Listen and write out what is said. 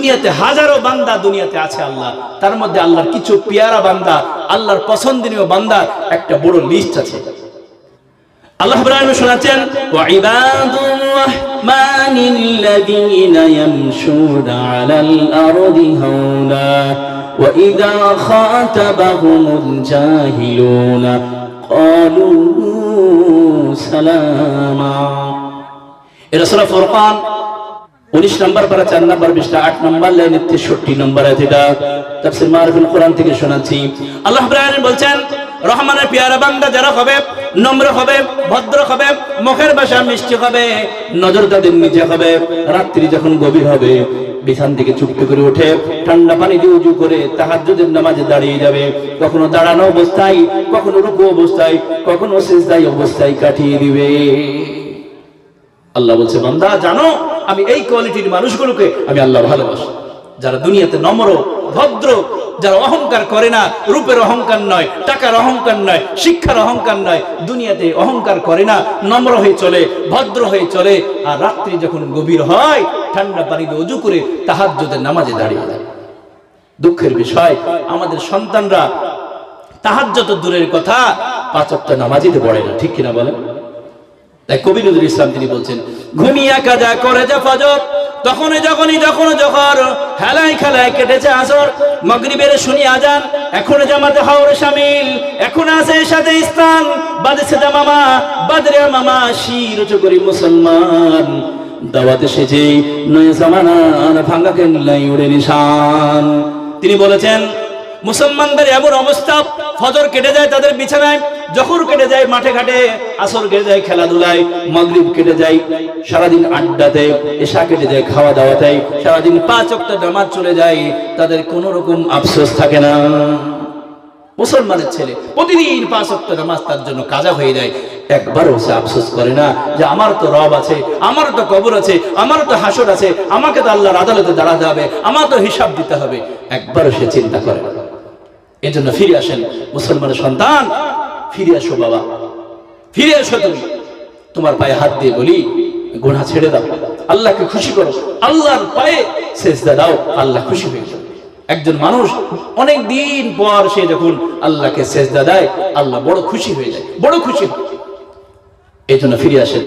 দুনিয়াতে হাজারো বান্দা দুনিয়াতে আছে আল্লাহ। তার মধ্যে আল্লাহর কিছু পিয়ারা বান্দা, আল্লাহর পছন্দনীয় বান্দা, একটা বড় লিস্ট আছে। আল্লাহ ইব্রাহিম শোনাচ্ছেন, ওয়া ইবাদুর রাহমানিল্লাযীনা ইয়ামশুনা আলাল আরদি হাওনা ওয়া ইযা খাতাবাহুমুল জাহিলুনা, ক্বালু সালামা। এটা সূরা ফুরকান উনিশ নম্বর পারা, চার নম্বর বিশটা আট নম্বর লাইন তেষট্টি নম্বর এটা তাফসির মারুফুল কোরআন থেকে শোনাচ্ছি। আল্লাহ বলছেন, রহমানের পিয়ারা বান্দা যারা হবে, নম্র হবে, ভদ্র হবে, মুখের ভাষা মিষ্টি হবে নজর তাদের নিচে হবে, রাত্রি যখন গভীর হবে, বিছান থেকে চুপটি করে উঠে ঠান্ডা পানি দিয়ে উজু করে তাহাজ্জুদের নামাজে দাঁড়িয়ে যাবে। কখনো দাঁড়ানো অবস্থায়, কখনো রুকু অবস্থায়, কখনো সেজদাই অবস্থায় কাটিয়ে দিবে। আল্লাহ বলছে, বান্দা, জানো আমি এই কোয়ালিটির মানুষগুলোকে আমি আল্লাহ ভালোবাসি। যারা দুনিয়াতে নম্র, ভদ্র, যারা অহংকার করে না, রূপের অহংকার নয়, টাকার অহংকার নয়, শিক্ষার অহংকার নয়, দুনিয়াতে অহংকার করে না, নম্র হয়ে চলে, ভদ্র হয়ে চলে, আর রাত্রি যখন গভীর হয়, ঠান্ডা পানিতে অজু করে তাহাজ্জুদের নামাজে দাঁড়িয়ে যায়। দুঃখের বিষয়, আমাদের সন্তানরা তাহাজ্জত দূরের কথা পাঁচক্ত নামাজিতে পড়ে না, ঠিক কিনা বলেন? তাই কবি নজরুল ইসলাম তিনি বলছেন, ঘুমিয়া কাজা করে যা ফজর, তখনই যখনই যখন যখন হেলায় খেলায় কেটেছে আসর, মগরিবের শুনি আজান, এখন জামাতে হাওড় শামিল এখন আছে সাথে স্থান, বাজেছে মামা, বাদরে মামা শির করি মুসলমান। দাওয়াতে সেজে নয় জামানার ভাঙ্গা কেল্লাই উড়ে নিশান। তিনি বলেছেন মুসলমানদের এমন অবস্থা, ফজর কেটে যায় তাদের বিছানায় জহর কেটে যায় মাঠে ঘাটে, আসর কেটে যায় খেলাধুলায়, মাগরিব কেটে যায়, সারাদিন আড্ডাতে, এশা কেটে যায় খাওয়া দাওয়াতে সারাদিন পাঁচ অক্ট নামাজ চলে যায়, তাদের কোন রকম আফসোস থাকে না। মুসলমানের ছেলে প্রতিদিন পাঁচ অক্ট নামাজ তার জন্য কাজা হয়ে যায়। একবারও সে আফসোস করে না যে আমার তো রব আছে, আমার তো কবর আছে, আমার তো হাসর আছে, আমাকে তো আল্লাহর আদালতে দাঁড়াতে হবে, আমার তো হিসাব দিতে হবে। একবারও সে চিন্তা করে না। এই জন্য ফিরে আসেন মুসলমানের সন্তান। ফিরে আসো বাবা। ফিরে আসো তুমি। তোমার পায়ে হাত দিয়ে বলি, গোনা ছেড়ে দাও। আল্লাহকে খুশি করো। আল্লাহর পায়ে সেজদা দাও। আল্লাহ খুশি হয়ে যাবে। একজন মানুষ অনেক দিন পর সে যখন আল্লাহকে সেজদা দেয়, আল্লাহ বড় খুশি হয়ে যায়। বড় খুশি এই জন্য ফিরে আসেন।